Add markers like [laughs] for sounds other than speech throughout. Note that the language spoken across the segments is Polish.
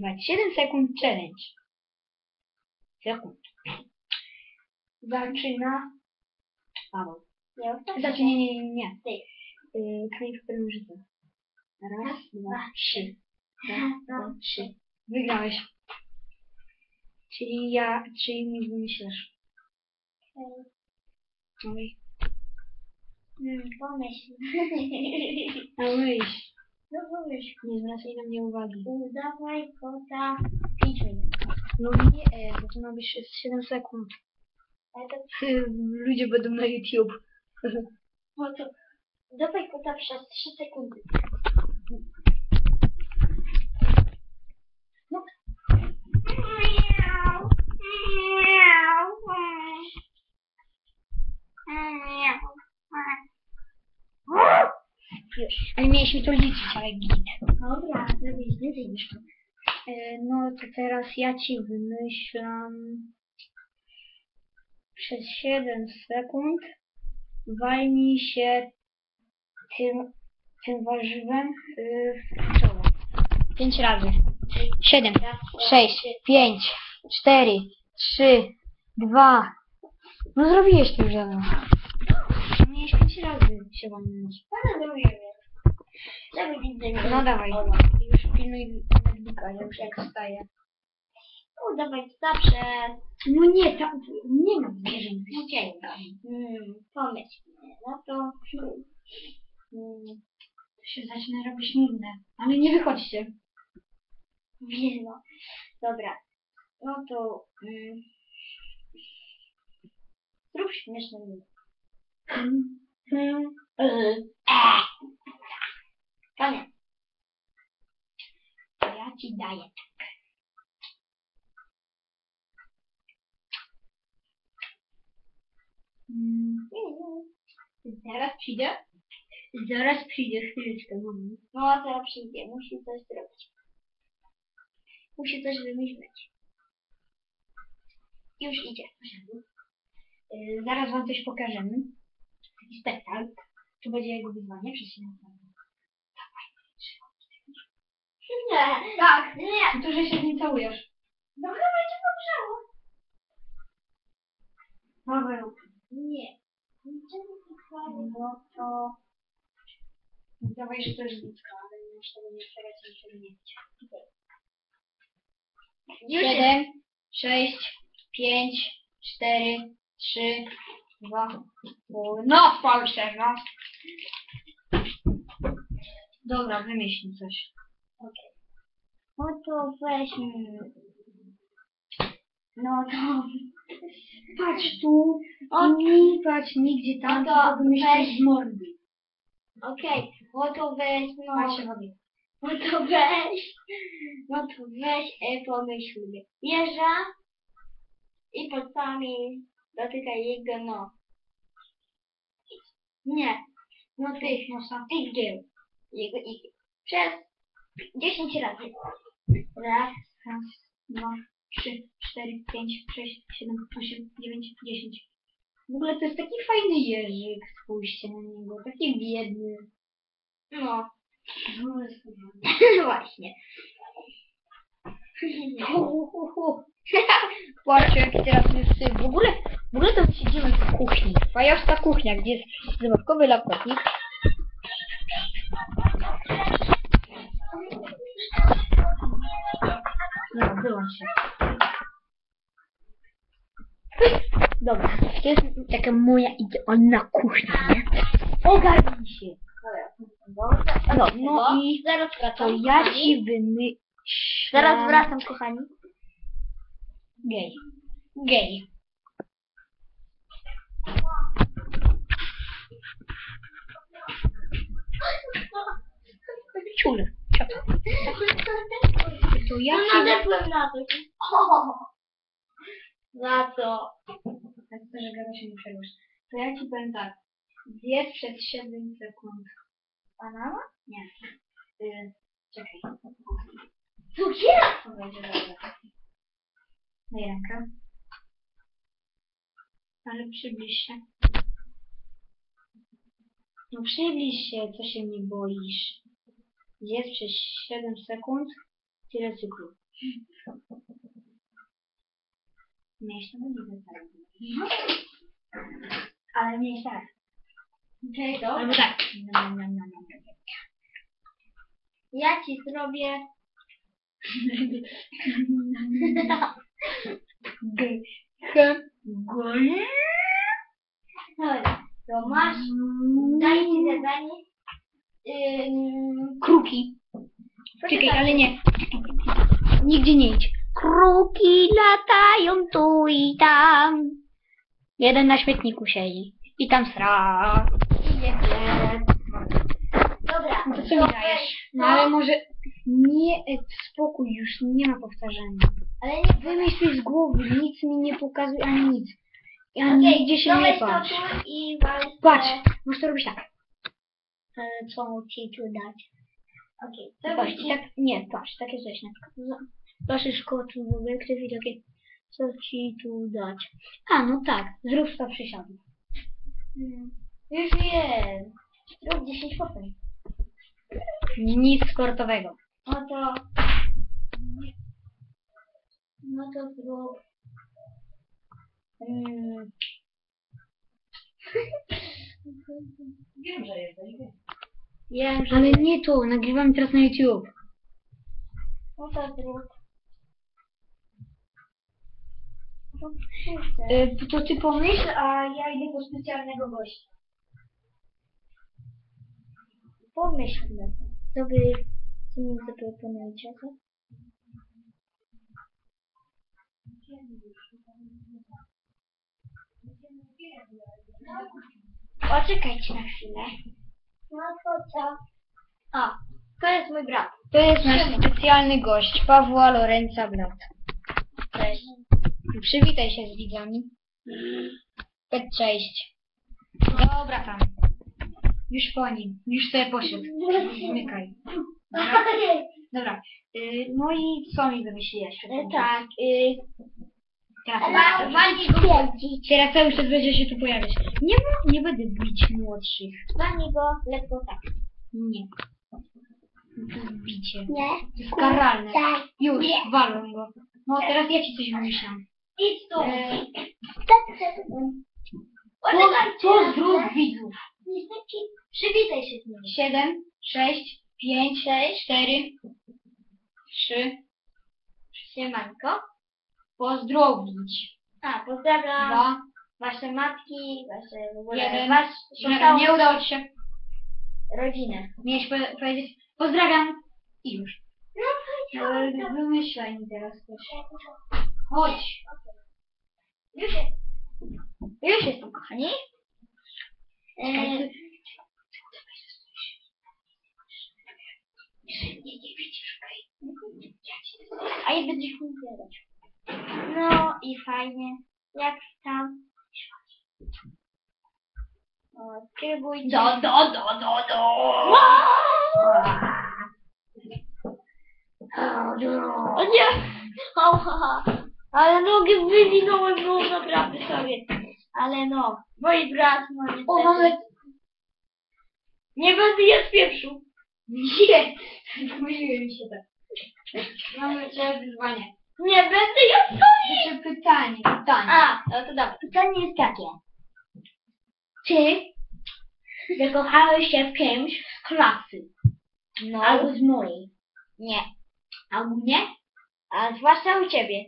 nagrywać 7 sekund challenge. Sekund. Zaczyna Paweł. Ja ostatnio. Znaczy nie, nie, nie, nie. Ty. Yy, Kamień nożyce. Raz, dwa, trzy. Raz, dwa, trzy. Wygrałeś. Czyli ja, czyli mi wymyślasz. Oj. Hmm, pomyśl. A myśl. No pomyśl. Nie zwracaj na mnie uwagi. Udawaj kota 5 minut. No nie, bo to ma być przez 7 sekund. Ale to, Ludzie będą na YouTube. [laughs] no to udawaj kota przez 3 sekundy. No. Miau. Miau. Miau. Już. Ale mieliśmy to liczyć, ale git. Dobra, więcej niż to. E, No to teraz ja ci wymyślam przez 7 sekund walnij się tym, tym warzywem y, w czoło. 5 razy. 7, 6, 5, 4, 3, 2. No zrobiłeś to już ze mną. Miałeś 5 razy się walnąć. Ale zrobimy. Żeby widzę nie. No dawaj. Ola. Już pilnuj Medlika, ja już jak wstaję. Udawaj zawsze. No nie, tam nie ma zwierząt. Uciekam. Hmm, pomyśl. No to... Hmm, To się zaczyna robić nudne. Ale nie wychodźcie. nie no. Dobra. No to... Hmm, zrób śmieszne minut. Hmm. Hmm. Yy. Koniec. Ja ci daję. Mm, Zaraz przyjdę. Zaraz przyjdę, chwileczkę, mam. No a teraz przyjdzie. Musi coś zrobić. Musi coś wymyśleć. Już idzie. Y, Zaraz wam coś pokażemy. Taki spektakl. To będzie jego wyzwanie przez 7 sekund. Nie. Tak. Nie. To, że się z nim całujesz. No chyba cię poprzało. Paweł. Nie. Niczego nie chwali. No to... Dawaj, że to jest ludzka, ale już tego nie niczego nie. Już jest. 7, 6, 5, 4, 3, 2, no spal się, no. Dobra, wymyśl coś. No to weźmy. No to... Patrz tu, O, nie patrz nigdzie tam, No to tylko wymyślisz weź. z mordy. Okej, no to weź, no. Patrz się wody. No to weź. No to weź, e, pomyśl sobie. Jeża i palcami dotykaj jego no. Nie. No tych Nosa. igieł. Jego igieł. Przez 10 razy. Raz. Raz, dwa, trzy, cztery, pięć, sześć, siedem, osiem, dziewięć, dziesięć. W ogóle to jest taki fajny jeżyk, spójrzcie na niego, taki biedny. No. No, jest [laughs] fajny. Właśnie. [laughs] Patrzcie, jaki teraz jest syf. W ogóle, w ogóle to siedzimy w kuchni. Fajowska kuchnia, gdzie jest zabawkowy laptopik. Się. Dobra, to jest taka moja idealna kuchnia, nie? Ogarnij się. No, no i Zaraz to wracam. ja kochani. ci wymyślę... Zaraz wracam, kochani. Gej. Gej. Ciul. Ciot. To ja No ci... nadepłem [laughs] na to. O! Za co? Tak, że gada się nie przerwiesz. To ja ci powiem tak. Zjedz przez 7 sekund. Banana? Nie. Y, czekaj. Cukiera! To będzie dobre. Daj rękę. Ale przybliż się. No przybliż się, co się nie boisz. Zjedz przez 7 sekund tyle cukru. Miałeś to będzie wcale. Ale miałeś tak. Okej, Albo tak. No, no, no, no, no. Ja ci zrobię... G. H. G. Dobra, to masz... Daj ci zadanie. Ym, Kruki. Czekaj, poczekaj. ale nie. Nigdzie nie idź. Kruki latają tu i tam. Jeden na śmietniku siedzi. I tam sra. Idzie. Dobra, No to co mi dajesz? No ale może... Nie, e, spokój już, nie ma powtarzania. Ale nie Wymyśl z głowy, nic mi nie pokazuj, ani nic. Ja Okej, nigdzie się nie patrz. i. Patrz, możesz to robić tak. E, Co ci tu dać? Okej, to patrz, i tak, nie, patrz, takie coś na przykład. Proszę szkoły w obiektyw i takie, co ci tu dać. A, no tak, zrób 100 przysiadów. Hmm. Już wiem. Zrób 10%. Nic sportowego. No to... No to zrób... Mm. [laughs] Wiem, że jesteś. wiem. Wiem, że... Ale nie to, nagrywam teraz na YouTube. No to zrób... No, kurde. Y, to ty pomyśl, a ja idę po specjalnego gościa. Pomyślmy. Co by... Co mi zaproponujecie? Poczekajcie na chwilę. No to jest mój brat. To jest nasz specjalny gość, Pawła Lorenza Blat. Cześć. Przywitaj się z widzami. Powiedz cześć. Dobra tam. Już po nim. Już sobie poszedł. Zmykaj. [laughs] Dobra. Y, no i co mi wymyśliłeś? E, tak, y, Walnij go pierdzić. teraz cały czas będzie się tu pojawiać. Nie, nie będę bić młodszych. Walnij go lekko tak. Nie. To jest bicie. Nie. To jest karalne. Tak. Już, walą go. No teraz ja ci coś wymyślam. Idź tu. E, Poczekajcie. To zrób widzów. Niestety, przywitaj się z nimi. 7, 6, 5, 4, 3. Siemanko. Pozdrowić. A, pozdrawiam 2, wasze matki, wasze w ogóle, Jeden. wasz, Nie, udało ci się. rodzinę. Miałeś po powiedzieć pozdrawiam i już. No, E, Wymyślaj mi teraz coś. Chodź. Już jest. Już jestem, kochani. E, Ale ty- a i będziesz mi zjadać. No i fajnie. Jak tam? O, Subskrybujcie. Do, do, do, do, do. O nie! Ała. Ale nogi wywinąłem, no naprawdę sobie. Ale no, mój brat, no niestety. O, mamy... Nie będę jadł pieprzu. Nie! Pomyliłem się tak. Mamy jeszcze wyzwanie. Nie będę jadł soli. Jeszcze pytanie, pytanie. A, no to dobra. Pytanie jest takie. Czy zakochałeś się w kimś z klasy? No. Albo z mojej? Nie. A ogólnie? A zwłaszcza u ciebie.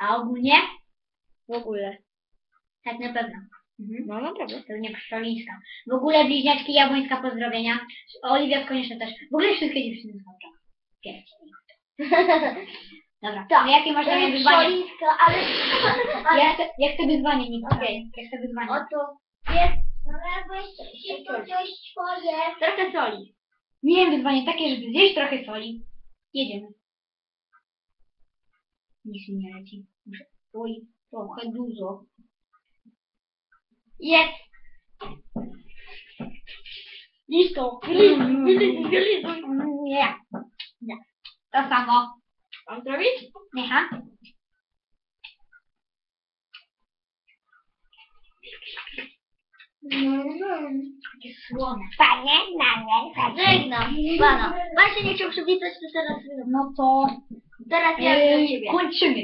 A ogólnie? W ogóle. Tak na pewno. Mhm. No naprawdę. To nie Szolińska. W ogóle bliźniaczki Jabłońska pozdrowienia. Oliwia koniecznie też. W ogóle wszystkie dziewczyny są tam. [laughs] Dobra. Tak. No jakie masz dla mnie wyzwanie? Szolińska, ale... Ja chcę, ja chcę wyzwanie, nie Okej. okay. Ja chcę wyzwanie. Oto jest... No coś. Trochę soli. Nie wiem, wyzwanie takie, żeby zjeść trochę soli. Jedziemy. Nic mi nie leci. Muszę... Oj, trochę dużo. Jest. Wylizuj, wylizuj. Nie. Nie. To samo. Mam zrobić? Micha? Takie słone. Panie, na mnie, Żegnam. Pana. Pan się nie chciał przywitać, to teraz No to Teraz ja do ciebie. kończymy.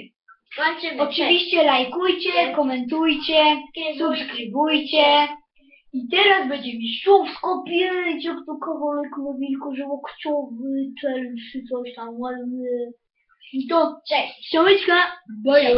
Kończymy. Oczywiście lajkujcie, komentujcie, subskrybujcie. I teraz będzie mistrzowsko pięć, jak to kawałek mobilko żołokciowy, challenge czy coś tam ładny. I to Cześć. Bye!